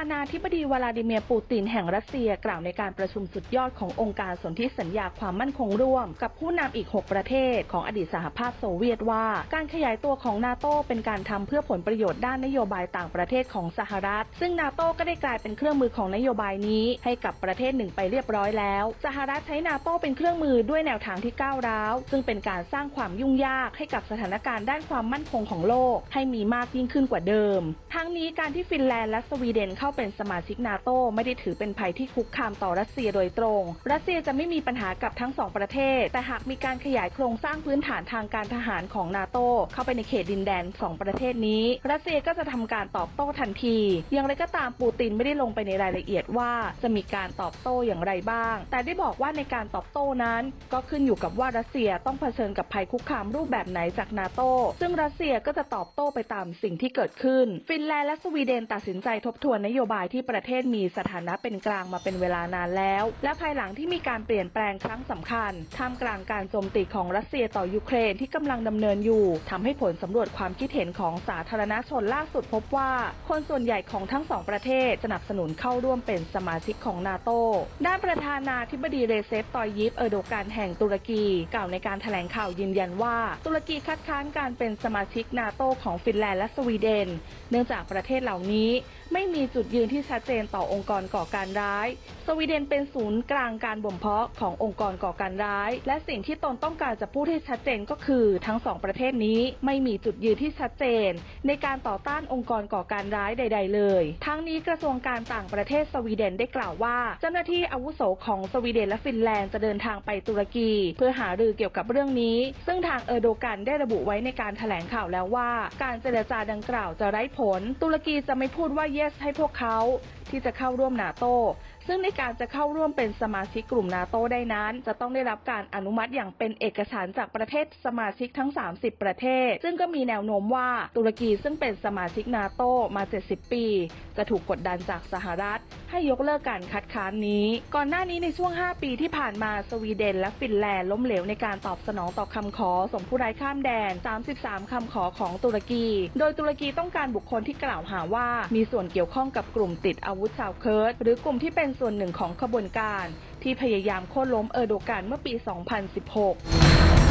านาธิบดีวลาดิเมียร์ปูตินแห่งรัสเซียกล่าวในการประชุมสุดยอดขององค์การสนธิสัญญาความมั่นคงร่วม กับผู้นำอีก 6 ประเทศของอดีตสหภาพโซเวียตว่า การขยายตัวของนาโตเป็นการทำเพื่อผลประโยชน์ด้านนโยบายต่างประเทศของสหรัฐ ซึ่งนาโตก็ได้กลายเป็นเครื่องมือของนโยบายนี้ ให้กับประเทศหนึ่งไปเรียบร้อยแล้ว สหรัฐใช้นาโตเป็นเครื่องมือด้วยแนวทางที่ก้าวร้าว ซึ่งเป็นการสร้างความยุ่งยากให้กับสถานการณ์ด้านความมั่นคงของโลก ให้มีมากยิ่งขึ้นกว่าเดิม ทั้งนี้การที่ฟินแลนด์และสวีเดนเข้าเป็นสมาชิกนาโตไม่ได้ถือเป็นภัยที่คุกคามต่อรัสเซียโดยตรง รัสเซียจะไม่มีปัญหากับทั้งสองประเทศ แต่หากมีการขยายโครงสร้างพื้นฐานทางการทหารของนาโตเข้าไปในเขตดินแดนสองประเทศนี้ รัสเซียก็จะทำการตอบโต้ทันที อย่างไรก็ตามปูตินไม่ได้ลงไปในรายละเอียดว่าจะมีการตอบโต้อย่างไรบ้าง แต่ได้บอกว่าในการตอบโต้นั้น ก็ขึ้นอยู่กับว่ารัสเซียต้องเผชิญกับภัยคุกคามรูปแบบไหนจากนาโตซึ่งรัสเซียก็จะตอบโต้ไปตามสิ่งที่เกิดขึ้น ฟินแลนด์และสวีเดนตัดสินใจทบทวนนโยโยบายที่ประเทศมีสถานะเป็นกลางมาเป็นเวลานานแล้ว และภายหลังที่มีการเปลี่ยนแปลงครั้งสำคัญท่ามกลางการโจมตีของรัสเซียต่อยูเครนที่กำลังดำเนินอยู่ทำให้ผลสำรวจความคิดเห็นของสาธารณชนล่าสุดพบว่า คนส่วนใหญ่ของทั้งสองประเทศสนับสนุนเข้าร่วมเป็นสมาชิกของนาโตด้านประธานาธิบดีเรเซปตอยยิปเออโดกันแห่งตุรกีกล่าวในการแถลงข่าวยืนยันว่า ตุรกีคัดค้านการเป็นสมาชิกนาโตของฟินแลนด์และสวีเดน เนื่องจากประเทศเหล่านี้ไม่มีจุดยืนที่ชัดเจนต่อองค์กรก่อการร้าย สวีเดนเป็นศูนย์กลางการบ่มเพาะขององค์กรก่อการร้าย และสิ่งที่ตนต้องการจะพูดให้ชัดเจนก็คือ ทั้งสองประเทศนี้ไม่มีจุดยืนที่ชัดเจน ในการต่อต้านองค์กรก่อการร้ายใด ๆ เลย ทั้งนี้กระทรวงการต่างประเทศสวีเดนได้กล่าวว่า เจ้าหน้าที่อาวุโสของสวีเดนและฟินแลนด์จะเดินทางไปตุรกี เพื่อหารือเกี่ยวกับเรื่องนี้ ซึ่งทางเออร์โดกันได้ระบุไว้ในการแถลงข่าวแล้วว่า การเจรจาดังกล่าวจะไร้ผล ตุรกีจะไม่พูดว่า yes ให้พวกเขาที่จะเข้าร่วมนาโต ซึ่งในการจะเข้าร่วมเป็นสมาชิกกลุ่มนาโตได้นั้น จะต้องได้รับการอนุมัติอย่างเป็นเอกฉันจากประเทศสมาชิกทั้ง 30 ประเทศ ซึ่งก็มีแนวโน้มว่าตุรกีซึ่งเป็นสมาชิกนาโตมา 70 ปี จะถูกกดดันจากสหรัฐ ให้ยกเลิกการคัดค้านนี้ ก่อนหน้านี้ในช่วง 5 ปีที่ผ่านมาสวีเดนและฟินแลนด์ล้มเหลวในการตอบสนองต่อคำขอส่งผู้ร้ายข้ามแดน 33 คำขอของตุรกี โดยตุรกีต้องการบุคคลที่กล่าวหาว่า มีส่วนเกี่ยวข้องกับกลุ่มติดอาวุธชาวเคิร์ดหรือกลุ่มที่เป็นส่วนหนึ่งของขบวนการที่พยายามโค่นล้มเออโดกันเมื่อปี 2016